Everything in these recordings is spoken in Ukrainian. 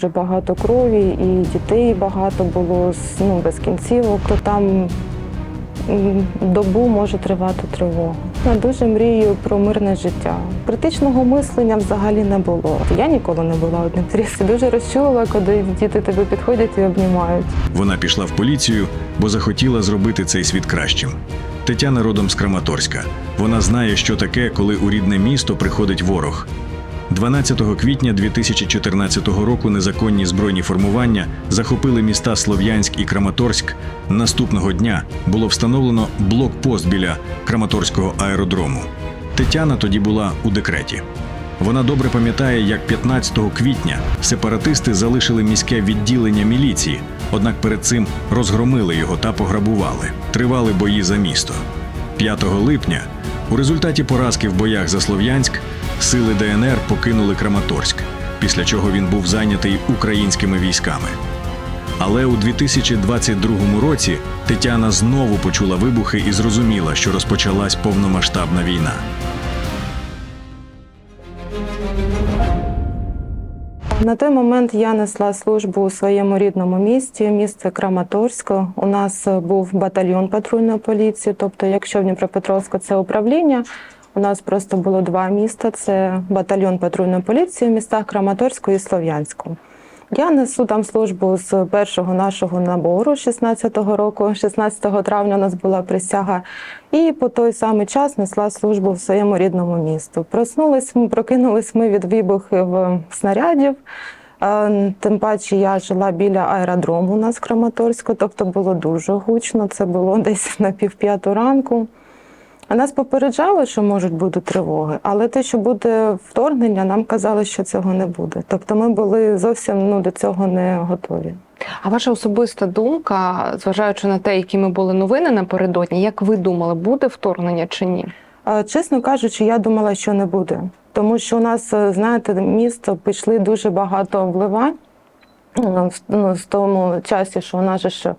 Дуже багато крові, і дітей багато було ну, без кінцівок. То там добу може тривати тривога. Я дуже мрію про мирне життя. Критичного мислення взагалі не було. Я ніколи не була одним трісі. Дуже розчулила, коли діти тебе підходять і обнімають. Вона пішла в поліцію, бо захотіла зробити цей світ кращим. Тетяна родом з Краматорська. Вона знає, що таке, коли у рідне місто приходить ворог. 12 квітня 2014 року незаконні збройні формування захопили міста Слов'янськ і Краматорськ. Наступного дня було встановлено блокпост біля Краматорського аеродрому. Тетяна тоді була у декреті. Вона добре пам'ятає, як 15 квітня сепаратисти залишили міське відділення міліції, однак перед цим розгромили його та пограбували. Тривали бої за місто. 5 липня у результаті поразки в боях за Слов'янськ сили ДНР покинули Краматорськ, після чого він був зайнятий українськими військами. Але у 2022 році Тетяна знову почула вибухи і зрозуміла, що розпочалась повномасштабна війна. На той момент я несла службу у своєму рідному місті, місце Краматорське. У нас був батальйон патрульної поліції. Тобто, якщо в Дніпропетровську це управління, у нас просто було два міста: це батальйон патрульної поліції в містах Краматорську і Слов'янську. Я несу там службу з першого нашого набору 16-го року. 16 травня у нас була присяга, і по той самий час несла службу в своєму рідному місту. Проснулись ми, прокинулись ми від вибухів снарядів. Е, Тим паче я жила біля аеродрому у нас в Краматорську, тобто було дуже гучно. Це було десь на півп'яту ранку. А нас попереджали, що можуть бути тривоги, але те, що буде вторгнення, нам казали, що цього не буде. Тобто ми були зовсім ну, до цього не готові. А ваша особиста думка, зважаючи на те, якими були новини напередодні, як ви думали, буде вторгнення чи ні? Чесно кажучи, я думала, що не буде. Тому що у нас, е, знаєте, місто пішли дуже багато вливань ну, в ну, тому часі, що у нас же а,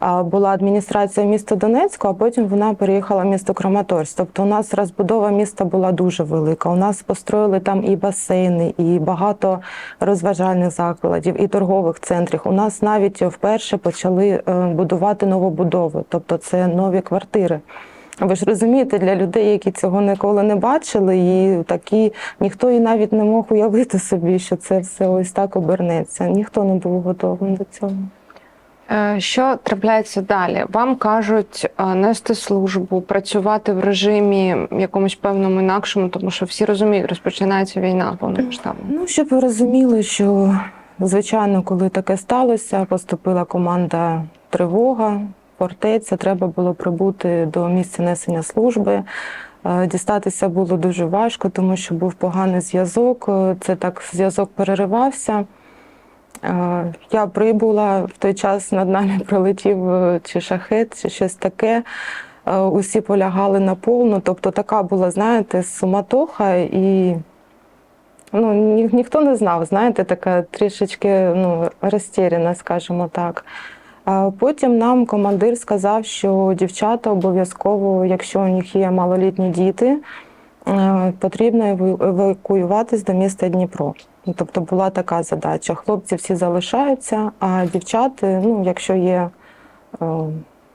була адміністрація міста Донецьку, а потім вона переїхала в місто Краматорськ. Тобто у нас розбудова міста була дуже велика. У нас построїли там і басейни, і багато розважальних закладів, і торгових центрів. У нас навіть вперше почали е, будувати новобудови, тобто це нові квартири. Ви ж розумієте, для людей, які цього ніколи не бачили, і такі ніхто і навіть не мог уявити собі, що це все ось так обернеться. Ніхто не був готовим до цього. Е, Що трапляється далі? Вам кажуть е, нести службу, працювати в режимі якомусь певному інакшому, тому що всі розуміють, розпочинається війна повномасштабна. Ну, щоб ви розуміли, що звичайно, коли таке сталося, поступила команда тривога, фортеця. Треба було прибути до місця несення служби. Е, Дістатися було дуже важко, тому що був поганий зв'язок. Це так зв'язок переривався. Е, Я прибула в той час над нами пролетів е, чи шахет, чи щось таке. Е, Усі полягали на повну. Тобто така була, знаєте, суматоха і ну, ні, ніхто не знав, знаєте, така трішечки ну, розтіряна, скажімо так. Потім нам командир сказав, що дівчата обов'язково, якщо у них є малолітні діти, потрібно евакуюватись до міста Дніпро. Ну, Тобто була така задача. Хлопці всі залишаються, а дівчата, ну, якщо є е,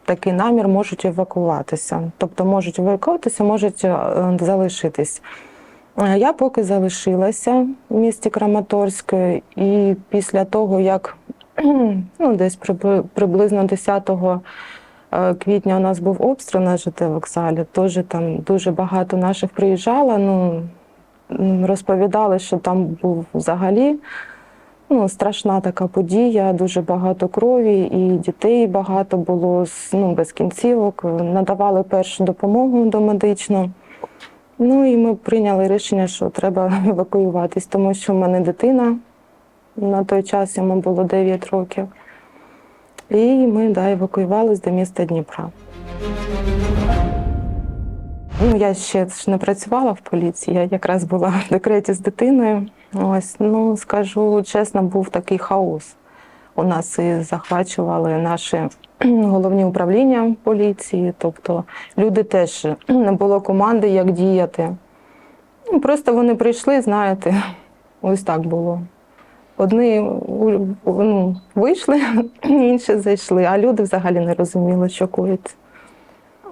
такий намір, можуть евакуватися. Тобто можуть евакуватися, можуть е, залишитись. Е, Я поки залишилася в місті Краматорськ, і після того, як ну, десь приблизно 10 е, квітня у нас був обстріл на ЖТ вокзалі, теж там дуже багато наших приїжджало. Ну, розповідали, що там був взагалі ну, страшна така подія, дуже багато крові, і дітей багато було ну, без кінцівок. Надавали першу допомогу домедичну. Ну і ми прийняли рішення, що треба евакуюватись, тому що в мене дитина на той час йому було 9 років. І ми да, евакуювалися до міста Дніпра. Ну, я ще ж не працювала в поліції, я якраз була в декреті з дитиною. Ось, ну скажу чесно, був такий хаос. У нас і захвачували наші головні управління поліції, тобто люди теж не було команди, як діяти. Ну, Просто вони прийшли, знаєте, ось так було. Одні ну, вийшли, інші зайшли, а люди взагалі не розуміли, що коїться.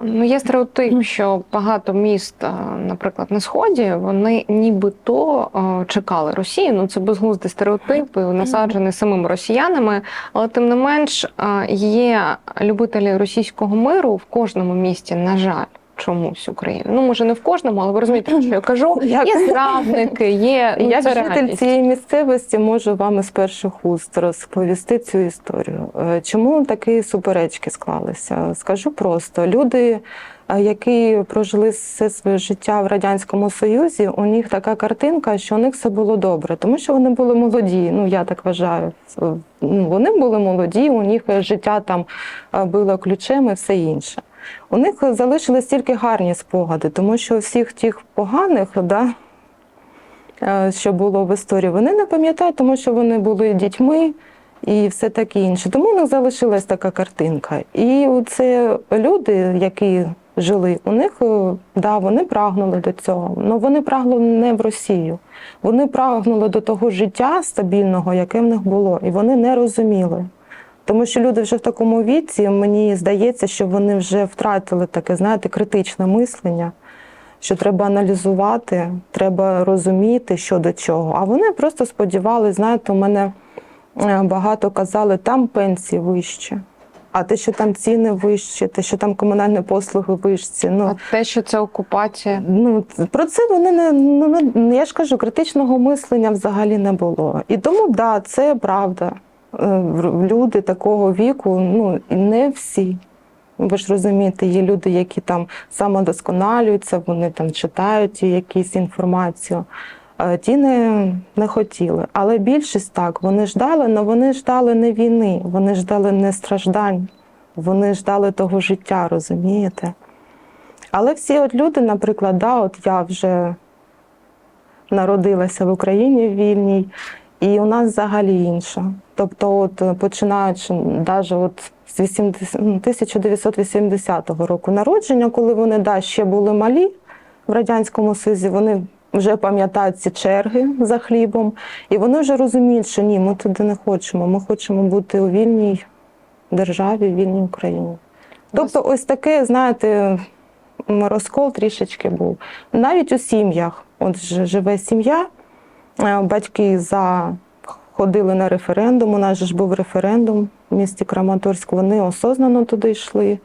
Ну, є стереотип, що багато міст, е, наприклад, на сході, вони нібито е, чекали Росію. Ну це безглуздий стереотип, насаджений самими росіянами. Але тим не менш е, є любителі російського миру в кожному місті, на жаль. Чомусь України. Ну, може, не в кожному, але ви розумієте, що я кажу. Як- Є зрадники, є ну, Як це житель реальність. цієї місцевості можу вам із перших уст розповісти цю історію. Е, Чому такі суперечки склалися? Скажу просто: люди, е, які прожили все своє життя в радянському союзі, у них така картинка, що у них все було добре, тому що вони були молоді. Ну я так вважаю. Ну, Вони були молоді, у них життя там е, було ключем і все інше. У них залишились тільки гарні спогади, тому що всіх тих поганих, да, е, що було в історії, вони не пам'ятають, тому що вони були дітьми і все таке інше. Тому у них залишилась така картинка. І це люди, які жили, у них е, да, вони прагнули до цього. але вони прагнули не в Росію. Вони прагнули до того життя стабільного, яке в них було, і вони не розуміли. Тому що люди вже в такому віці, мені здається, що вони вже втратили таке, знаєте, критичне мислення, що треба аналізувати, треба розуміти, що до чого. А вони просто сподівалися, знаєте, у мене е, багато казали, там пенсії вищі, а те, що там ціни вищі, те, що там комунальні послуги вищі. Ну, А те, що це окупація. Ну, про це вони не ну, не- я ж кажу, критичного мислення взагалі не було. І тому да, це правда. Е, Люди такого віку, ну не всі. Ви ж розумієте, є люди, які там самодосконалюються, вони там читають якісь інформацію. Е, Ті не, не хотіли. Але більшість так, вони ждали, але вони ждали не війни, вони ждали не страждань, вони ждали того життя, розумієте? Але всі от люди, наприклад, да, от я вже народилася в Україні вільній, і у нас взагалі інше. Тобто, от е, починаючи навіть от з 80, ну, 1980 року народження, коли вони да, ще були малі в Радянському Союзі, вони вже пам'ятають ці черги за хлібом, і вони вже розуміють, що ні, ми туди не хочемо. Ми хочемо бути у вільній державі, вільній Україні. Тобто, ось таке, знаєте, розкол трішечки був. Навіть у сім'ях, от живе сім'я, батьки за ходили на референдум. У нас же ж був референдум в місті Краматорськ. Вони осознано туди йшли.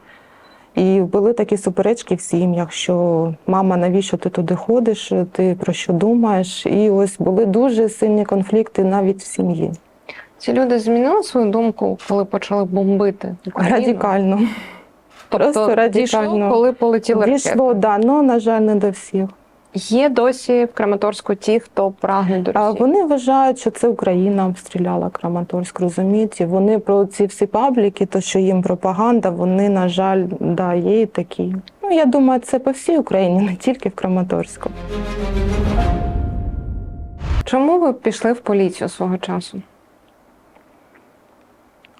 І були такі суперечки в сім'ях, що мама, навіщо ти туди ходиш, ти про що думаєш? І ось були дуже сильні конфлікти навіть в сім'ї. Ці люди змінили свою думку, коли почали бомбити Україну? Радикально. Тобто Просто радикально. дійшло, коли полетіли ракети. Дійшло, да, але, на жаль, не до всіх. Є досі в Краматорську ті, хто прагне до Росії. Вони вважають, що це Україна обстріляла Краматорськ, розумієте? Вони про ці всі пабліки, то що їм пропаганда, вони, на жаль, да, є і такі. Ну, я думаю, це по всій Україні, не тільки в Краматорську. Чому ви пішли в поліцію свого часу?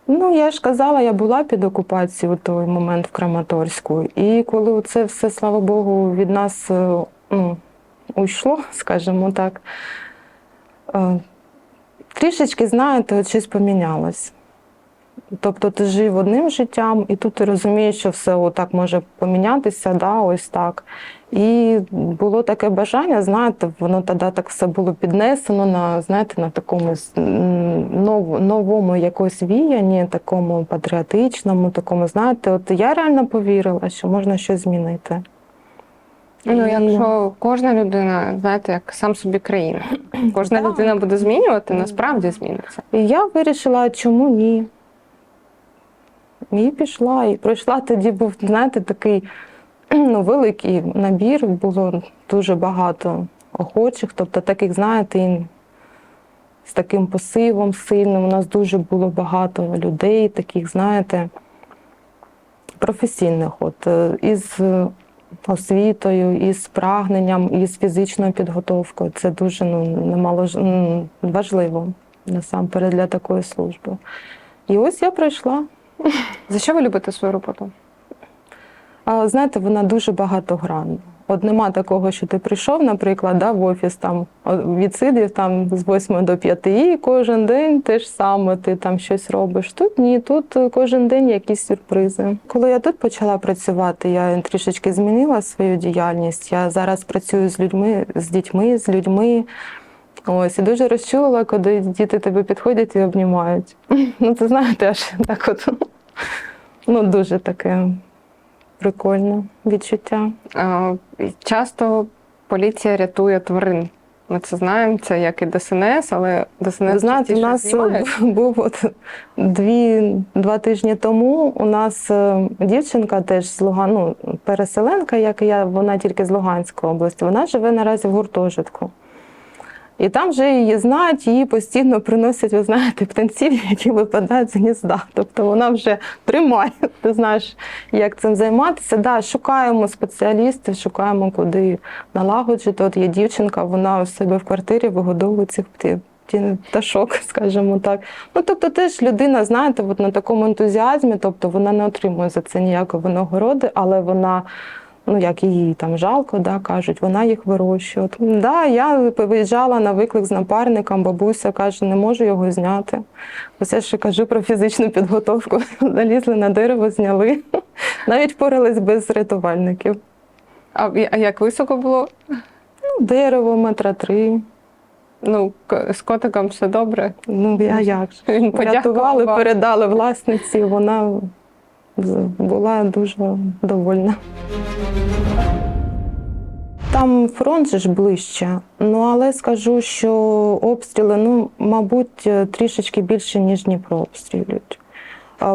Ну, я ж казала, я була під окупацією в той момент в Краматорську. І коли це все, слава Богу, від нас е, уйшло, скажімо так, е, трішечки, знаєте, щось помінялось. Тобто ти жив одним життям, і тут ти розумієш, що все отак може помінятися, да, ось так. І було таке бажання, знаєте, воно тоді так все було піднесено на, знаєте, на такому нов, новому якось віянні, такому патріотичному, такому, знаєте, от я реально повірила, що можна щось змінити. Ну, якщо кожна людина, знаєте, як сам собі країна, кожна людина буде змінювати, насправді зміниться. І я вирішила, чому ні. І пішла. І пройшла тоді був, знаєте, такий ну, великий набір, було дуже багато охочих, тобто таких, знаєте, і з таким посивом сильним. У нас дуже було багато людей, таких, знаєте, професійних, от, е, із освітою, із прагненням, із фізичною підготовкою. Це дуже ну, немало ж- важливо насамперед для такої служби. І ось я прийшла. За що ви любите свою роботу? Знаєте, вона дуже багатогранна. От нема такого, що ти прийшов, наприклад, да, в офіс там відсидів там з 8 до 5, і кожен день те ж саме, ти там щось робиш. Тут ні, тут е, кожен день якісь сюрпризи. Коли я тут почала працювати, я трішечки змінила свою діяльність. Я зараз працюю з людьми, з дітьми, з людьми. Ось і дуже розчулила, коли діти тебе підходять і обнімають. Ну, це знаєте, аж так от ну, дуже таке прикольне відчуття. Е, Часто поліція рятує тварин. Ми це знаємо, це як і ДСНС, але ДСНС Ви знаєте, у нас знімають. був от дві, два тижні тому. У нас е, дівчинка теж з Луган, ну, переселенка, як і я, вона тільки з Луганської області. Вона живе наразі в гуртожитку. І там вже її знають, її постійно приносять, ви знаєте, птенців, які випадають з гнізда. Тобто вона вже тримає. Ти знаєш, як цим займатися. Да, шукаємо спеціалістів, шукаємо, куди налагоджити. От є дівчинка, вона у себе в квартирі вигодовує цих птів. Пташок, скажімо так. Ну тобто, теж людина, знаєте, от на такому ентузіазмі, тобто вона не отримує за це ніякої винагороди, але вона, ну як її там жалко, да, кажуть, вона їх вирощує. Да, я виїжджала на виклик з напарником, бабуся каже, не можу його зняти. Ось я ще кажу про фізичну підготовку. Залізли на дерево, зняли. Навіть впорались без рятувальників. А, а як високо було? Ну, дерево, метра три. Ну, з котиком все добре. Ну, я як же. Врятували, передали власниці, вона була дуже довольна. Там фронт ж ближче. Ну, але скажу, що обстріли, ну, мабуть, трішечки більше, ніж Дніпро обстрілюють.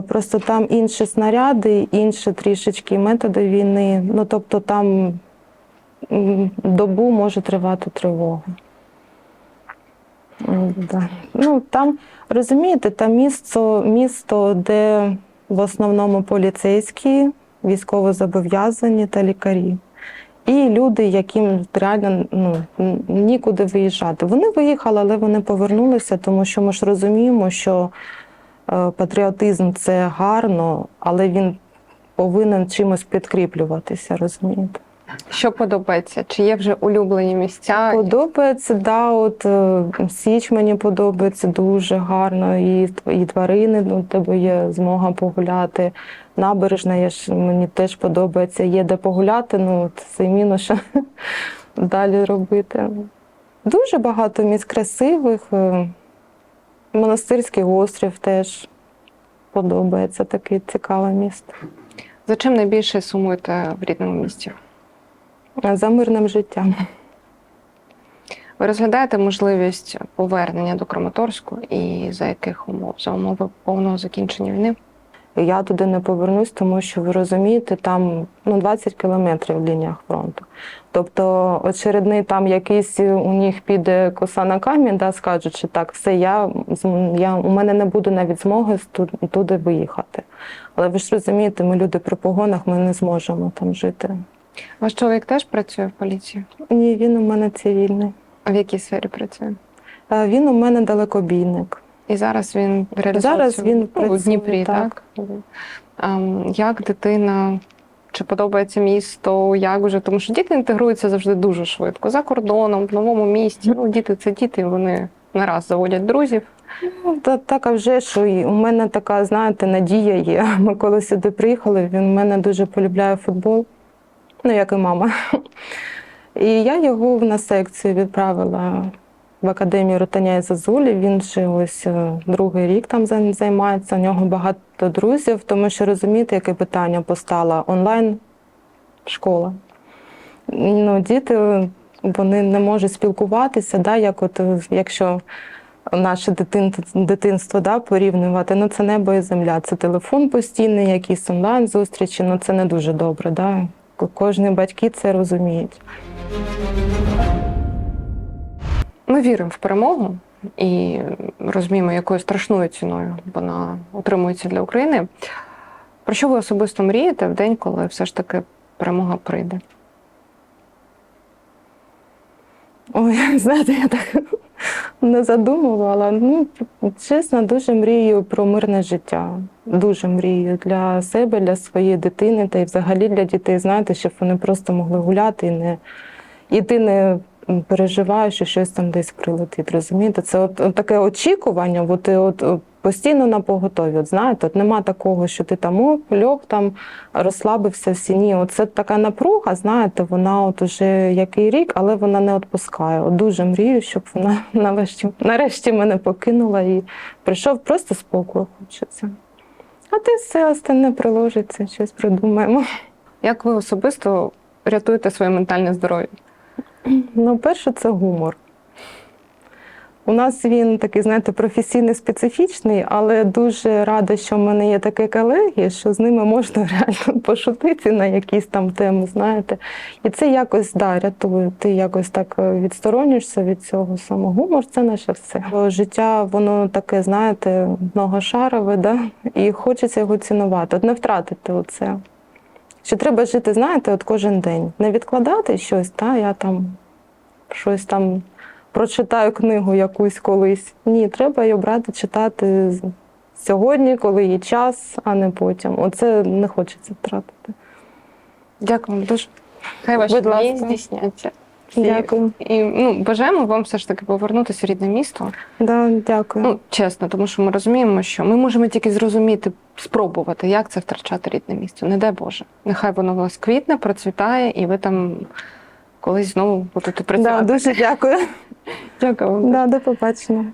Просто там інші снаряди, інші трішечки методи війни. Ну, тобто там добу може тривати тривога. Ну, там, розумієте, там місто, місто, де в основному поліцейські, військовозобов'язані та лікарі. І люди, яким реально ну, нікуди виїжджати. Вони виїхали, але вони повернулися, тому що ми ж розуміємо, що е, патріотизм це гарно, але він повинен чимось підкріплюватися, розумієте? Що подобається? Чи є вже улюблені місця? Подобається, да, от е, Січ мені подобається дуже гарно, і, і тварини, ну, тебе є змога погуляти. Набережна є ж, мені теж подобається, є де погуляти, ну от це мінус, що далі робити. Дуже багато місць красивих. е, Монастирський острів теж подобається, таке цікаве місто. За чим найбільше сумуєте в рідному місті? За мирним життям. Ви розглядаєте можливість повернення до Краматорську і за яких умов? За умови повного закінчення війни? Я туди не повернусь, тому що ви розумієте, там ну 20 кілометрів в лініях фронту. Тобто, очередний там якийсь у них піде коса на камінь, да, скажуть, що так, все, я, я у мене не буде навіть змоги туди виїхати. Але ви ж розумієте, ми люди при погонах, ми не зможемо там жити. Ваш чоловік теж працює в поліції? Ні, він у мене цивільний. А в якій сфері працює? А Він у мене далекобійник. І зараз він реалізує Зараз цю- він ну, працює, в Дніпрі, так? так. Ем, як дитина? Чи подобається місто? Як вже? Тому що діти інтегруються завжди дуже швидко. За кордоном, в новому місті. Ну, діти це діти, вони не раз заводять друзів. Ну, та, так, а вже що і у мене така, знаєте, надія є. Ми коли сюди приїхали, він в мене дуже полюбляє футбол, ну як і мама. І я його на секцію відправила в академію Ротаня і Зазулі. Він же ось е, другий рік там займається. У нього багато друзів, тому що розумієте, яке питання постало онлайн школа. Ну, діти вони не можуть спілкуватися, да, як от е, якщо наше дитин, дитинство да, порівнювати, ну це небо і земля. Це телефон постійний, якісь онлайн зустрічі, ну це не дуже добре. Да? Кожні батьки це розуміють. Ми віримо в перемогу і розуміємо, якою страшною ціною вона утримується для України. Про що ви особисто мрієте в день, коли все ж таки перемога прийде? Ой, знаєте, я так не задумувала. Ну, чесно, дуже мрію про мирне життя. Дуже мрію для себе, для своєї дитини та й взагалі для дітей, знаєте, щоб вони просто могли гуляти і не і ти не переживаєш, що щось там десь прилетить. Розумієте? Це от, от таке очікування, бо ти от постійно на поготові. От знаєте, от нема такого, що ти там оп, там розслабився в сіні. Оце така напруга, знаєте, вона от уже який рік, але вона не відпускає. От дуже мрію, щоб вона нарешті, нарешті мене покинула і прийшов просто спокою хочеться. А ти все остальне приложиться, щось придумаємо. Як ви особисто рятуєте своє ментальне здоров'я? Ну, перше, це гумор. У нас він такий, знаєте, професійно специфічний, але дуже рада, що в мене є такі колеги, що з ними можна реально пошутити на якісь там теми, знаєте. І це якось да, рятує. Ти якось так е, відсторонюєшся від цього самого. Гумор це наше все. Бо Життя, воно таке, знаєте, многошарове, да? і хочеться його цінувати, от не втратити оце. Що треба жити, знаєте, от кожен день. Не відкладати щось, та я там щось там прочитаю книгу якусь колись. Ні, треба її брати, читати сьогодні, коли є час, а не потім. Оце не хочеться втратити. Дякую вам дуже. Хай ваші Будь мрії ласка. здійсняться. І- Дякую. І ну, бажаємо вам все ж таки повернутися в рідне місто. Да, дякую. Ну, чесно, тому що ми розуміємо, що ми можемо тільки зрозуміти, спробувати, як це втрачати рідне місто. Не дай Боже. Нехай воно у вас квітне, процвітає, і ви там колись знову будете да, працювати. дуже дякую. Дякую вам. Да, до побачення.